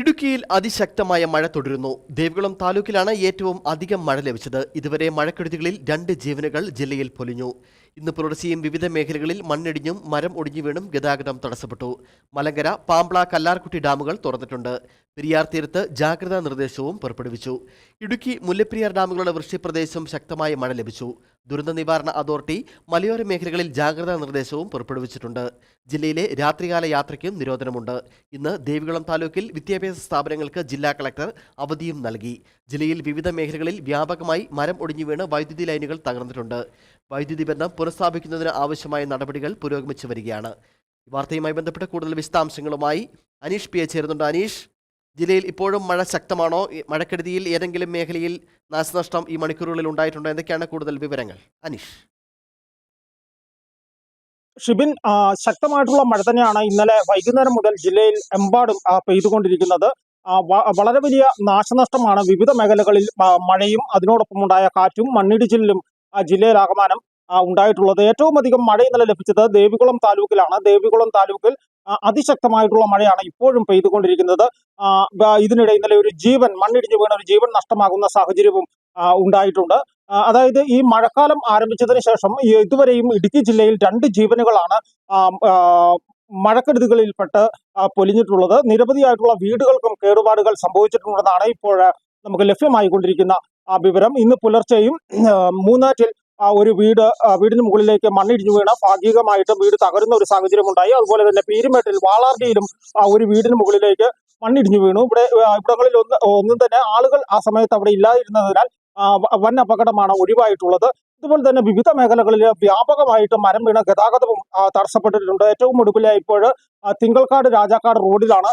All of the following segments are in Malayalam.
ഇടുക്കിയിൽ അതിശക്തമായ മഴ തുടരുന്നു. ദേവികുളം താലൂക്കിലാണ് ഏറ്റവും അധികം മഴ ലഭിച്ചത്. ഇതുവരെ മഴക്കെടുതികളിൽ രണ്ട് ജീവനുകൾ ജില്ലയിൽ പൊലിഞ്ഞു. ഇന്ന് പുലർച്ചെയും വിവിധ മേഖലകളിൽ മണ്ണിടിഞ്ഞും മരം ഒടിഞ്ഞു വീണും ഗതാഗതം തടസ്സപ്പെട്ടു. മലങ്കര പാമ്പ്ള കല്ലാർകുട്ടി ഡാമുകൾ തുറന്നിട്ടുണ്ട്. പെരിയാർ തീരത്ത് ജാഗ്രതാ നിർദ്ദേശവും പുറപ്പെടുവിച്ചു. ഇടുക്കി മുല്ലപ്പെരിയാർ ഡാമുകളുടെ വൃഷ്ടിപ്രദേശം ശക്തമായ മഴ ലഭിച്ചു. ദുരന്ത നിവാരണ അതോറിറ്റി മലയോര മേഖലകളിൽ ജാഗ്രതാ നിർദ്ദേശവും പുറപ്പെടുവിച്ചിട്ടുണ്ട്. ജില്ലയിലെ രാത്രികാല യാത്രയ്ക്കും നിരോധനമുണ്ട്. ഇന്ന് ദേവികുളം താലൂക്കിൽ വിദ്യാഭ്യാസ സ്ഥാപനങ്ങൾക്ക് ജില്ലാ കളക്ടർ അവധിയും നൽകി. ജില്ലയിൽ വിവിധ മേഖലകളിൽ വ്യാപകമായി മരം ഒടിഞ്ഞു വീണ് വൈദ്യുതി ലൈനുകൾ തകർന്നിട്ടുണ്ട്. വൈദ്യുതി ബന്ധം പുനഃസ്ഥാപിക്കുന്നതിന് ആവശ്യമായ നടപടികൾ പുരോഗമിച്ചു വരികയാണ്. വാർത്തയുമായി ബന്ധപ്പെട്ട് കൂടുതൽ വിശദാംശങ്ങളുമായി അനീഷ് പി എ ചേരുന്നുണ്ട്. അനീഷ് ജില്ലയിൽ ഇപ്പോഴും മഴ ശക്തമാണോ? മഴക്കെടുതിയിൽ ഏതെങ്കിലും മേഖലയിൽ നാശനഷ്ടം ഈ മണിക്കൂറുകളിൽ ഉണ്ടായിട്ടുണ്ടോ? എന്തൊക്കെയാണ് കൂടുതൽ വിവരങ്ങൾ? അനീഷ്. ഷിബിൻ ശക്തമായിട്ടുള്ള മഴ തന്നെയാണ് ഇന്നലെ വൈകുന്നേരം മുതൽ ജില്ലയിൽ എമ്പാടും പെയ്തുകൊണ്ടിരിക്കുന്നത്. വളരെ വലിയ നാശനഷ്ടമാണ് വിവിധ മേഖലകളിൽ മഴയും അതിനോടൊപ്പം ഉണ്ടായ കാറ്റും മണ്ണിടിച്ചിലും ജില്ലയിലാകമാനം ഉണ്ടായിട്ടുള്ളത്. ഏറ്റവും അധികം മഴ ഇന്നലെ ലഭിച്ചത് ദേവികുളം താലൂക്കിലാണ്. ദേവികുളം താലൂക്കിൽ അതിശക്തമായിട്ടുള്ള മഴയാണ് ഇപ്പോഴും പെയ്തുകൊണ്ടിരിക്കുന്നത്. ഇതിനിടെ ഇന്നലെ ഒരു ജീവൻ മണ്ണിടിഞ്ഞു വീണ ഒരു ജീവൻ നഷ്ടമാകുന്ന സാഹചര്യവും ഉണ്ടായിട്ടുണ്ട്. അതായത് ഈ മഴക്കാലം ആരംഭിച്ചതിന് ശേഷം ഇതുവരെയും ഇടുക്കി ജില്ലയിൽ രണ്ട് ജീവനുകളാണ് മഴക്കെടുതികളിൽപ്പെട്ട് പൊലിഞ്ഞിട്ടുള്ളത്. നിരവധിയായിട്ടുള്ള വീടുകൾക്കും കേടുപാടുകൾ സംഭവിച്ചിട്ടുണ്ടെന്നാണ് ഇപ്പോൾ നമുക്ക് ലഭ്യമായിക്കൊണ്ടിരിക്കുന്ന ആ വിവരം. ഇന്ന് പുലർച്ചെയും മൂന്നാറ്റിൽ ആ, ഒരു വീട് വീടിന് മുകളിലേക്ക് മണ്ണിടിഞ്ഞു വീണ ഭാഗികമായിട്ട് വീട് തകരുന്ന ഒരു സാഹചര്യം ഉണ്ടായി. അതുപോലെ തന്നെ പീരുമേട്ടിൽ വാളാർഡിയിലും ആ, ഒരു വീടിന് മുകളിലേക്ക് മണ്ണിടിഞ്ഞു വീണു. ഇവിടെ ഇവിടങ്ങളിൽ ഒന്ന് ഒന്നും തന്നെ ആളുകൾ ആ സമയത്ത് അവിടെ ഇല്ലാതിരുന്നതിനാൽ വൻ അപകടമാണ് ഒഴിവായിട്ടുള്ളത്. ഇതുപോലെ തന്നെ വിവിധ മേഖലകളിൽ വ്യാപകമായിട്ട് മരം വീണ ഗതാഗതവും തടസ്സപ്പെട്ടിട്ടുണ്ട്. ഏറ്റവും ഒടുവിലായി ഇപ്പോൾ ആ, തിങ്കൾക്കാട് രാജാക്കാട് റോഡിലാണ്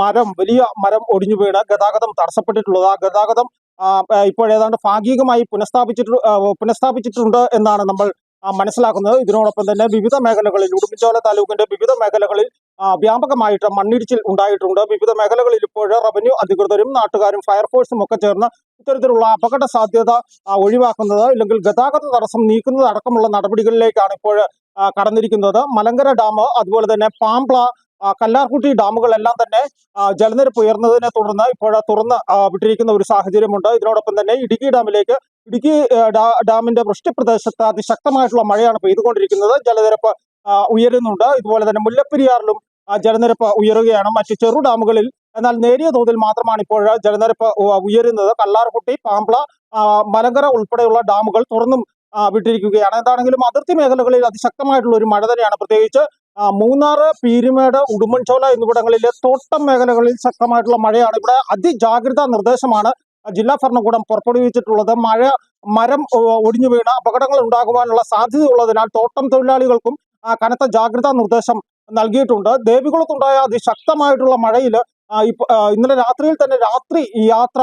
മരം വലിയ മരം ഒടിഞ്ഞു വീണ് ഗതാഗതം തടസ്സപ്പെട്ടിട്ടുള്ളത്. ആ ഗതാഗതം ഏതാണ്ട് ഭാഗികമായി പുനഃസ്ഥാപിച്ചിട്ട് പുനഃസ്ഥാപിച്ചിട്ടുണ്ട് എന്നാണ് നമ്മൾ മനസ്സിലാക്കുന്നത്. ഇതിനോടൊപ്പം തന്നെ വിവിധ മേഖലകളിൽ ഉടുമ്പൻചോല താലൂക്കിന്റെ വിവിധ മേഖലകളിൽ വ്യാപകമായിട്ട് മണ്ണിടിച്ചിൽ ഉണ്ടായിട്ടുണ്ട്. വിവിധ മേഖലകളിൽ ഇപ്പോൾ റവന്യൂ അധികൃതരും നാട്ടുകാരും ഫയർഫോഴ്സും ഒക്കെ ചേർന്ന് ഇത്തരത്തിലുള്ള അപകട സാധ്യത ഒഴിവാക്കുന്നത് അല്ലെങ്കിൽ ഗതാഗത തടസ്സം നീക്കുന്നത് അടക്കമുള്ള നടപടികളിലേക്കാണ് ഇപ്പോൾ കടന്നിരിക്കുന്നത്. മലങ്കര ഡാം അതുപോലെ തന്നെ ആ, കല്ലാർകുട്ടി ഡാമുകളെല്ലാം തന്നെ ജലനിരപ്പ് ഉയർന്നതിനെ തുടർന്ന് ഇപ്പോൾ തുറന്ന് വിട്ടിരിക്കുന്ന ഒരു സാഹചര്യമുണ്ട്. ഇതിനോടൊപ്പം തന്നെ ഇടുക്കി ഡാമിലേക്ക് ഇടുക്കി ഡാമിന്റെ വൃഷ്ടിപ്രദേശത്ത് അതിശക്തമായിട്ടുള്ള മഴയാണ് പെയ്തുകൊണ്ടിരിക്കുന്നത്. ജലനിരപ്പ് ഉയരുന്നുണ്ട്. ഇതുപോലെ തന്നെ മുല്ലപ്പെരിയാറിലും ജലനിരപ്പ് ഉയരുകയാണ്. മറ്റ് ചെറു ഡാമുകളിൽ എന്നാൽ നേരിയ തോതിൽ മാത്രമാണ് ഇപ്പോൾ ജലനിരപ്പ് ഉയരുന്നത്. കല്ലാർകുട്ടി പാമ്പ്ള മലങ്കര ഉൾപ്പെടെയുള്ള ഡാമുകൾ തുറന്നും വിട്ടിരിക്കുകയാണ്. എന്താണെങ്കിലും അതിർത്തി മേഖലകളിൽ അതിശക്തമായിട്ടുള്ള ഒരു മഴ തന്നെയാണ്. പ്രത്യേകിച്ച് മൂന്നാർ പീരുമേട് ഉടുമ്പൻചോല എന്നിവിടങ്ങളിലെ തോട്ടം മേഖലകളിൽ ശക്തമായിട്ടുള്ള മഴയാണ്. ഇവിടെ അതിജാഗ്രതാ നിർദ്ദേശമാണ് ജില്ലാ ഭരണകൂടം പുറപ്പെടുവിച്ചിട്ടുള്ളത്. മഴ മരം ഒടിഞ്ഞു വീണ് അപകടങ്ങൾ ഉണ്ടാകുവാനുള്ള സാധ്യതയുള്ളതിനാൽ തോട്ടം തൊഴിലാളികൾക്കും കനത്ത ജാഗ്രതാ നിർദ്ദേശം നൽകിയിട്ടുണ്ട്. ദേവികുളത്തുണ്ടായ അതിശക്തമായിട്ടുള്ള മഴയിൽ ഇന്നലെ രാത്രിയിൽ തന്നെ രാത്രി യാത്ര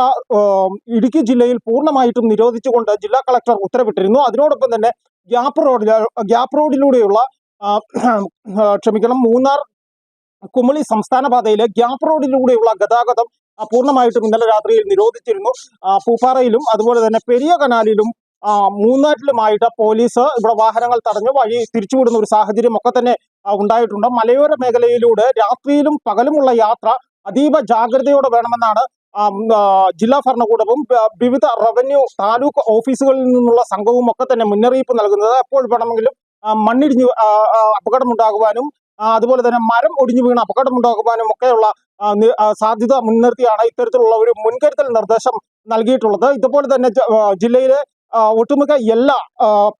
ഇടുക്കി ജില്ലയിൽ പൂർണമായിട്ടും നിരോധിച്ചുകൊണ്ട് ജില്ലാ കളക്ടർ ഉത്തരവിട്ടിരുന്നു. അതിനോടൊപ്പം തന്നെ ഗ്യാപ് റോഡിൽ ഗ്യാപ് റോഡിലൂടെയുള്ള ക്ഷമിക്കണം. മൂന്നാർ കുമളി സംസ്ഥാന പാതയിലെ ഗ്യാപ് റോഡിലൂടെയുള്ള ഗതാഗതം പൂർണമായിട്ടും ഇന്നലെ രാത്രിയിൽ നിരോധിച്ചിരുന്നു. പൂപ്പാറയിലും അതുപോലെ തന്നെ പെരിയ കനാലിലും മൂന്നാട്ടിലുമായിട്ട് പോലീസ് ഇവിടെ വാഹനങ്ങൾ തടഞ്ഞു. വഴി തിരിച്ചുവിടുന്ന ഒരു സാഹചര്യം ഒക്കെ തന്നെ ഉണ്ടായിട്ടുണ്ട്. മലയോര മേഖലയിലൂടെ രാത്രിയിലും പകലുമുള്ള യാത്ര അതീവ ജാഗ്രതയോടെ വേണമെന്നാണ് ജില്ലാ ഭരണകൂടവും വിവിധ റവന്യൂ താലൂക്ക് ഓഫീസുകളിൽ നിന്നുള്ള സംഘവും ഒക്കെ തന്നെ മുന്നറിയിപ്പ് നൽകുന്നത്. എപ്പോൾ വേണമെങ്കിലും മണ്ണിടിഞ്ഞ് അപകടമുണ്ടാകുവാനും അതുപോലെ തന്നെ മരം ഒടിഞ്ഞു വീണ് അപകടമുണ്ടാകുവാനും ഒക്കെയുള്ള സാധ്യത മുൻനിർത്തിയാണ് ഇത്തരത്തിലുള്ള ഒരു മുൻകരുതൽ നിർദ്ദേശം നൽകിയിട്ടുള്ളത്. ഇതുപോലെ തന്നെ ജില്ലയിലെ ഒട്ടുമിക്ക എല്ലാ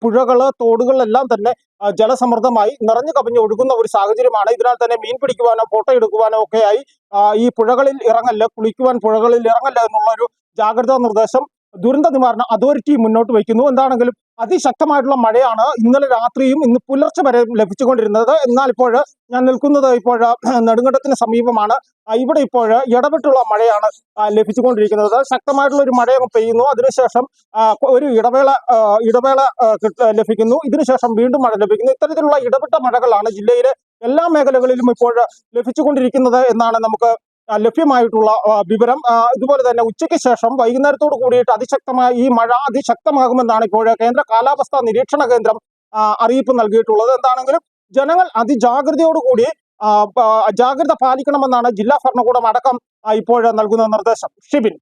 പുഴകൾ തോടുകളെല്ലാം തന്നെ ജലസമൃദ്ധമായി നിറഞ്ഞു കവിഞ്ഞ് ഒഴുകുന്ന ഒരു സാഹചര്യമാണ്. ഇതിനാൽ തന്നെ മീൻ പിടിക്കുവാനോ ഫോട്ടോ എടുക്കുവാനോ ഒക്കെയായി ഈ പുഴകളിൽ ഇറങ്ങല്ല കുളിക്കുവാൻ പുഴകളിൽ ഇറങ്ങല്ല എന്നുള്ള ഒരു ജാഗ്രതാ നിർദ്ദേശം ദുരന്ത നിവാരണ അതോറിറ്റി മുന്നോട്ട് വയ്ക്കുന്നു. എന്താണെങ്കിലും അതിശക്തമായിട്ടുള്ള മഴയാണ് ഇന്നലെ രാത്രിയും ഇന്ന് പുലർച്ചെ വരെ ലഭിച്ചുകൊണ്ടിരുന്നത്. എന്നാൽ ഇപ്പോൾ ഞാൻ നിൽക്കുന്നത് ഇപ്പോൾ നെടുങ്കണ്ടത്തിന് സമീപമാണ്. ഇവിടെ ഇപ്പോൾ ഇടപെട്ടുള്ള മഴയാണ് ലഭിച്ചുകൊണ്ടിരിക്കുന്നത്. ശക്തമായിട്ടുള്ള ഒരു മഴ പെയ്യുന്നു. അതിനുശേഷം ഒരു ഇടവേള ഇടവേള ലഭിക്കുന്നു. ഇതിനുശേഷം വീണ്ടും മഴ ലഭിക്കുന്നു. ഇത്തരത്തിലുള്ള ഇടപെട്ട മഴകളാണ് ജില്ലയിലെ എല്ലാ മേഖലകളിലും ഇപ്പോൾ ലഭിച്ചുകൊണ്ടിരിക്കുന്നത് എന്നാണ് നമുക്ക് ലഭ്യമായിട്ടുള്ള വിവരം ഇതുപോലെ തന്നെ ഉച്ചയ്ക്ക് ശേഷം വൈകുന്നേരത്തോട് കൂടിയിട്ട് അതിശക്തമായ ഈ മഴ അതിശക്തമാകുമെന്നാണ് ഇപ്പോൾ കേന്ദ്ര കാലാവസ്ഥാ നിരീക്ഷണ കേന്ദ്രം അറിയിപ്പ് നൽകിയിട്ടുള്ളത്. എന്താണെങ്കിലും ജനങ്ങൾ അതിജാഗ്രതയോടുകൂടി ജാഗ്രത പാലിക്കണമെന്നാണ് ജില്ലാ ഭരണകൂടം അടക്കം ഇപ്പോൾ നൽകുന്ന നിർദ്ദേശം. ഷിബിൻ.